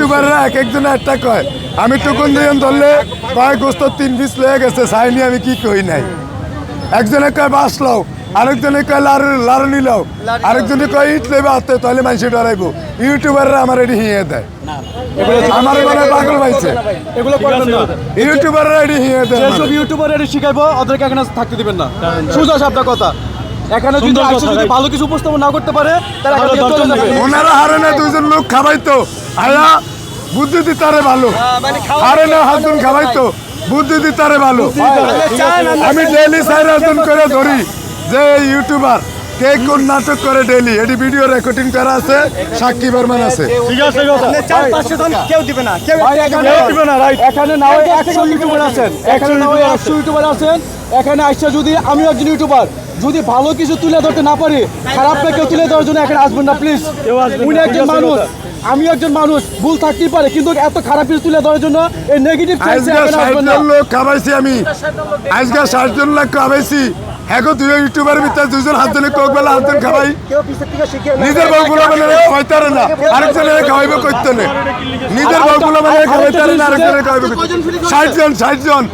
ইউটিউবাররা এক একজন একটা কয়। আমি টুকুন দিন ধরলে কয় গোস্ত তিন পিস লয়ে গেছে চাইনি আমি কি কই নাই? একজনে কয় বাস লও আরেকজনে কয় লাড়ু লাড়ুনি লও আরেকজনে কয় ইট লেবে হাতে তাহলে মানুষ ডরাইবো। ইউটিউবাররা আমার এটি হিয়ে দেয়। আমার মানে পাগল পাইছে এগুলো ইউটিউবাররা এটি হিয়ে দেয় যেসব ইউটিউবার এটা শিখাইবো ওদেরকে এখানে থাকতে দিবেন না। সোজা কথা। এখানে যদি সুন্দর যদি ভালো কিছু উপস্থাপন না করতে পারে তাহলে। ওনারা হারে না দুজন লোক খাবাইতো। আয়া বুদ্ধি দিতারে ভালো। হারে না হাতুন খাবাইতো বুদ্ধি দিতারে ভালো। আমি ডেইলি চার হাতুন করে ধরি। যে ইউটিউবার কে কোন নাটক করে ডেইলি এটি ভিডিও রেকর্ডিং করা আছে সাক্ষী বর্মান আছে। ঠিক আছে কথা। কেউ দিবে না। কেউ দিবে না, right. এখানে না হয় একশো ইউটিউবার আছেন। এখানে না হয় একশো ইউটিউবার আছেন। এখানে আসছে যদি আমি একজন ইউটিউবার যদি ভালো কিছু তুলে ধরতে না পারি খারাপটা কেউ তুলে ধরার জন্য এখানে আসবেন না প্লিজ উনি একজন মানুষ। আমি একজন মানুষ ভুল থাকতেই পারে কিন্তু এত খারাপ কিছু তুলে ধরার জন্য এই নেগেটিভ লোক খাবাইছি আমি। আজকে ষাট জন লোক খাবাইছি। ভিতরে দুজন হাত জনে কোক বেলা হাত জন খাবাই। নিজের বউগুলো মানে খাওয়াইতে না আরেকজনের খাওয়াইবে করতে না। নিজের বউগুলো মানে খাওয়াইতে না আরেকজনের খাওয়াইবে ষাট জন ষাট জন।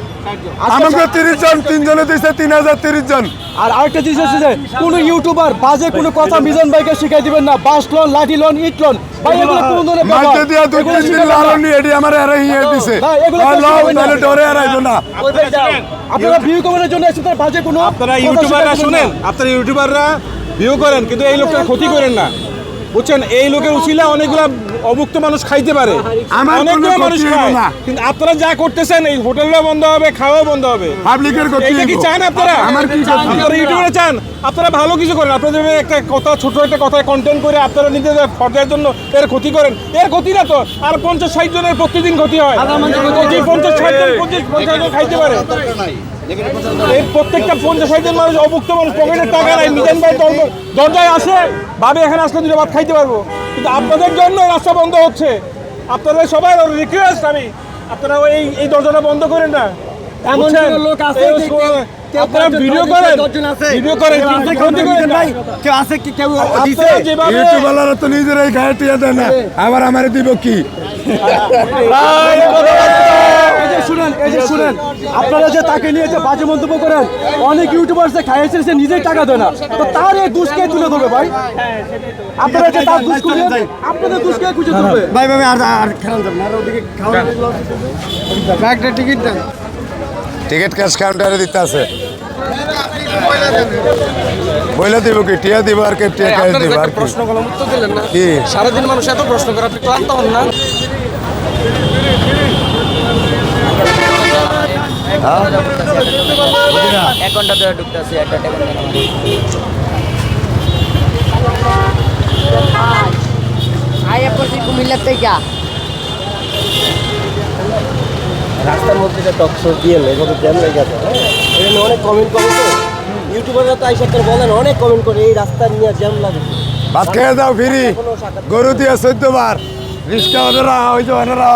আমাকে তিরিশ জন তিনজনে দিছে তিন হাজার তিরিশ জন। আর আরেকটা জিনিস হচ্ছে যে কোনো ইউটিউবার বাজে কোনো কথা মিজান ভাইকে শিখাই দিবেন না। বাস লোন লাঠি লোন ইট লোন ভাই এগুলো কোন ধরনের ব্যাপার? দিয়া দুই তিন দিন শিখাবেন না। আমার এরা হিয়ে দিছে। ভাই, এগুলো আর তো লাও তাহলে ডরে আর না। আপনারা ভিউ কমানোর জন্য এসে বাজে কোনো আপনারা ইউটিউবাররা শুনেন। আপনারা ইউটিউবাররা ভিউ করেন কিন্তু এই লোকটার ক্ষতি করেন না। বুঝছেন? এই লোকের উচিলা অনেকগুলা অভুক্ত মানুষ খাইতে পারে। অনেকগুলো মানুষ খায়। কিন্তু আপনারা যা করতেছেন এই হোটেলও বন্ধ হবে খাওয়াও বন্ধ হবে। পাবলিকের কি চান আপনারা? আমার কি আপনারা ইউটিউবে চান? আপনারা ভালো কিছু করেন। আপনাদের একটা কথা ছোট একটা কথা কন্টেন্ট করে আপনারা নিজেদের ফর্দার জন্য এর ক্ষতি করেন। এর ক্ষতি না তো আর পঞ্চাশ ষাট জনের প্রতিদিন ক্ষতি হয়। পঞ্চাশ ষাট জন পঁচিশ পঞ্চাশ জন খাইতে পারে। এই প্রত্যেকটা পঞ্চাশ ষাট মানুষ অভুক্ত মানুষ পকেটের টাকা নাই মিজান ভাই দরজায় আসে ভাবে এখানে আসলে দুটো ভাত খাইতে পারব। কিন্তু আপনাদের জন্য রাস্তা বন্ধ হচ্ছে। আপনাদের সবাই রিকোয়েস্ট আমি। আপনারা এই এই দরজাটা বন্ধ করেন না। এমন লোক আছে কেউ আপনারা ভিডিও করেন ভিডিও করেন। কেউ আছে, কিন্তু কেউ ক্ষতি দিবেন করেন না। ভাই? কেউ আছে কি কেউ দিছে? আপনারা তো নিজেরাই গায়ে টিয়া দেয় না। আবার আমারে দিব কি? যে শুনেন আপনারা যে তাকে নিয়ে যে বাজে মন্তব্য করেন অনেক ইউটিউবার সে খাইয়েছে সে নিজেই টাকা দেয় না। তো তার এই দুষ্কে তুলে ধরবে ভাই? আপনারা যে তার দুষ খুঁজে আপনাদের দুষ্কে খুঁজে ধরবে? ভাই ভাই আর আর খেলাম যাবেন আর ওদিকে খাওয়া একটা টিকিট দেন। টিকিট ক্যাশ কাউন্টারে দিতে আছে। বইলে দিব কি? টিয়া দিব আর কে? টিয়া ক্যাশ দিব আর প্রশ্ন করলাম উত্তর দিলেন না? কি? সারাদিন মানুষ এত প্রশ্ন করে আপনি ক্লান্ত হন না? এক ঘণ্টা ধরে ঢুকতেছি একটা আয়া পড়ছি কুমিল্লার থেকে। রাস্তার মধ্যে টক শো দিয়ে এভাবে জ্যাম লেগে গেছে হ্যাঁ? এখানে অনেক কমেন্ট করে তো। ইউটিউবাররা তো আইসা করে বলেন অনেক কমেন্ট করে এই রাস্তা নিয়ে জ্যাম লাগে। ভাত খেয়ে দাও ফিরি। গরু দিয়ে চোদ্দ বার। রিক্সা ওনারা ওই যে ওনারা